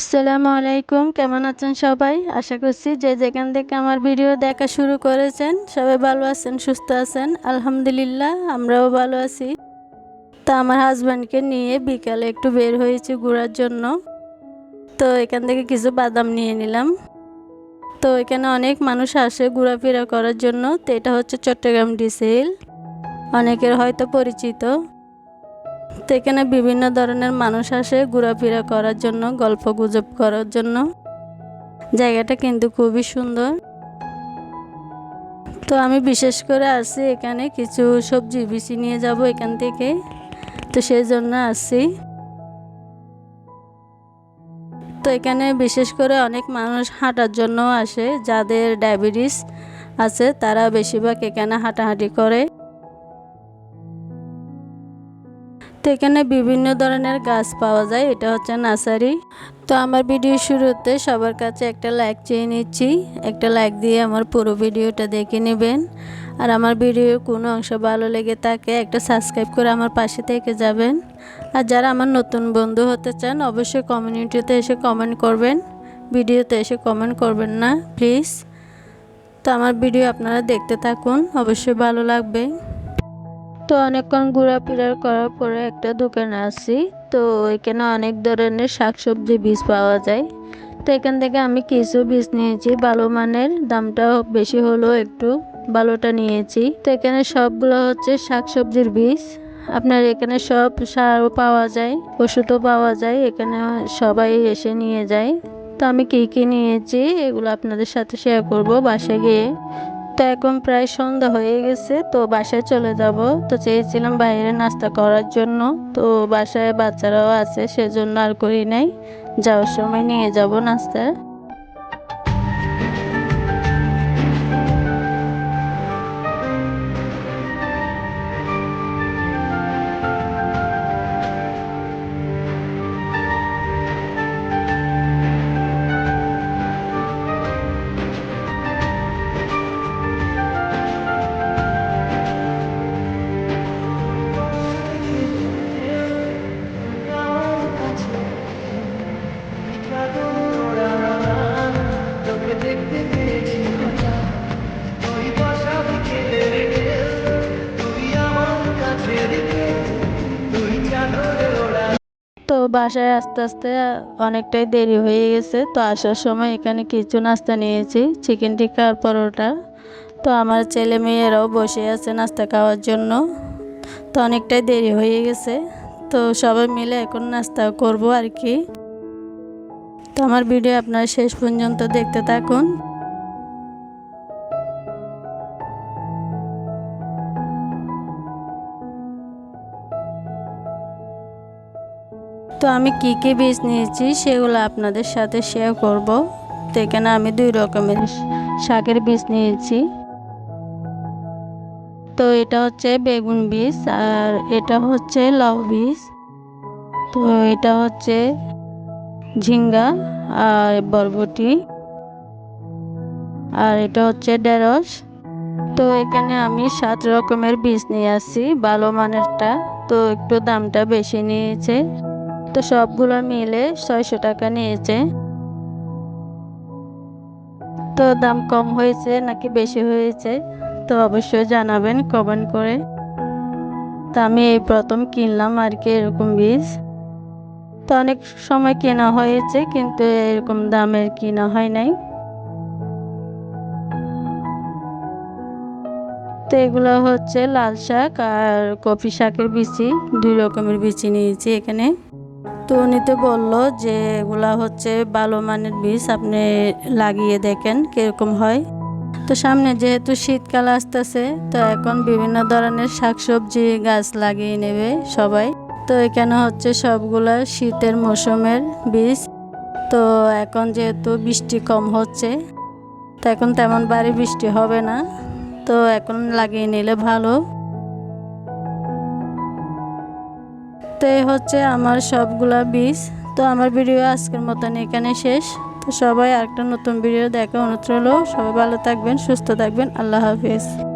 আসসালামু আলাইকুম, কেমন আছেন সবাই? আশা করছি যে যেখান থেকে আমার ভিডিও দেখা শুরু করেছেন, সবাই ভালো আছেন, সুস্থ আছেন। আলহামদুলিল্লাহ, আমরাও ভালো আছি। তা আমার হাজব্যান্ডকে নিয়ে বিকালে একটু বের হয়েছি ঘোরার জন্য। তো এখান থেকে কিছু বাদাম নিয়ে নিলাম। তো এখানে অনেক মানুষ আসে ঘোরাফেরা করার জন্য। তো এটা হচ্ছে চট্টগ্রাম ডিসেল অনেকের হয়তো পরিচিত। তো এখানে বিভিন্ন ধরনের মানুষ আসে ঘোরাফেরা করার জন্য, গল্প গুজব করার জন্য। জায়গাটা কিন্তু খুবই সুন্দর। তো আমি বিশেষ করে আসি এখানে, কিছু সবজি বিছি নিয়ে যাব এখান থেকে। তো সেই জন্য আসি। তো এখানে বিশেষ করে অনেক মানুষ হাঁটার জন্য আসে, যাদের ডায়াবেটিস আছে তারা বেশিরভাগ এখানে হাঁটাহাঁটি করে। তো এখানে বিভিন্ন ধরনের গাছ পাওয়া যায়, এটা হচ্ছে নার্সারি। তো আমার ভিডিও শুরুতে সবার কাছে একটা লাইক চেয়ে নিচ্ছি, একটা লাইক দিয়ে আমার পুরো ভিডিওটা দেখে নেবেন। আর আমার ভিডিও কোনো অংশ ভালো লেগে থাকে, একটা সাবস্ক্রাইব করে আমার পাশে থেকে যাবেন। আর যারা আমার নতুন বন্ধু হতে চান, অবশ্যই কমিউনিটিতে এসে কমেন্ট করবেন, ভিডিওতে এসে কমেন্ট করবেন না, প্লিজ। তো আমার ভিডিও আপনারা দেখতে থাকুন, অবশ্যই ভালো লাগবে। তো অনেকক্ষণ ঘোরাফেরা করার পরে একটা দোকানে আসি। তো এখানে অনেক ধরনের শাকসবজি, বীজ পাওয়া যায়। তো এখান থেকে আমি কিছু বীজ নিয়েছি। ভালো মানের দামটাও বেশি হলো একটু ভালোটা নিয়েছি। তো এখানে সবগুলো হচ্ছে শাকসবজির বীজ। আপনার এখানে সব সারও পাওয়া যায়, ওষুধও পাওয়া যায়। এখানে সবাই এসে নিয়ে যায়। তো আমি কী কী নিয়েছি, এগুলো আপনাদের সাথে শেয়ার করব বাসে গিয়ে। তো এখন প্রায় সন্ধ্যা হয়ে গেছে, তো বাসায় চলে যাব। তো চেয়েছিলাম বাইরে নাস্তা করার জন্য, তো বাসায় বাচ্চারাও আছে, সেজন্য আর করি নাই। যাওয়ার সময় নিয়ে যাব নাস্তা বাসায় আস্তে আস্তে অনেকটাই দেরি হয়ে গেছে। তো আসার সময় এখানে কিছু নাস্তা নিয়েছি চিকেন টিক্কা আর পরোটা। তো আমার ছেলে মেয়েরাও বসে আছে নাস্তা খাওয়ার জন্য। তো অনেকটাই দেরি হয়ে গেছে। তো সবাই মিলে এখন নাস্তা করব আর কি। তো আমার ভিডিও আপনারা শেষ পর্যন্ত দেখতে থাকুন। তো আমি কি কি বীজ নিয়েছি সেগুলো আপনাদের সাথে শেয়ার করব। তো এখানে আমি দুই রকমের শাকের বীজ নিয়েছি। তো এটা হচ্ছে বেগুন বীজ আর এটা হচ্ছে লাউ বীজ। তো এটা হচ্ছে ঝিঙ্গা আর বরবটি। আর এটা হচ্ছে ঢেঁড়স। তো এখানে আমি সাত রকমের বীজ নিয়ে আসছি, ভালো মানেরটা। তো একটু দামটা বেশি নিয়েছে। তো সবগুলো মিলে ছয়শো টাকা নিয়েছে। তো দাম কম হয়েছে নাকি বেশি হয়েছে, তো অবশ্যই জানাবেন কমেন্ট করে। তো আমি এই প্রথম কিনলাম আর কি এরকম বীজ। তো অনেক সময় কেনা হয়েছে কিন্তু এরকম দামের কেনা হয় নাই। তো এগুলো হচ্ছে লাল শাক আর কপি শাকের বিচি, দুই রকমের বিচি নিয়েছি এখানে। তো বলল যে এগুলা হচ্ছে ভালো মানের বীজ, আপনি লাগিয়ে দেখেন কীরকম হয়। তো সামনে যেহেতু শীতকাল আসতেছে, তো এখন বিভিন্ন ধরনের শাকসবজি গাছ লাগিয়ে নেবে সবাই। তো এখানে হচ্ছে সবগুলা শীতের মৌসুমের বীজ। তো এখন যেহেতু বৃষ্টি কম হচ্ছে, তো এখন তেমন বাড়ি বৃষ্টি হবে না। তো এখন লাগিয়ে নিলে ভালো। তো এই হচ্ছে আমার সবগুলা বীজ। তো আমার ভিডিও আজকের মতন এখানে শেষ। তো সবাই আরেকটা নতুন ভিডিও দেখা অনুরোধ রইল। সবাই ভালো থাকবেন, সুস্থ থাকবেন। আল্লাহ হাফিজ।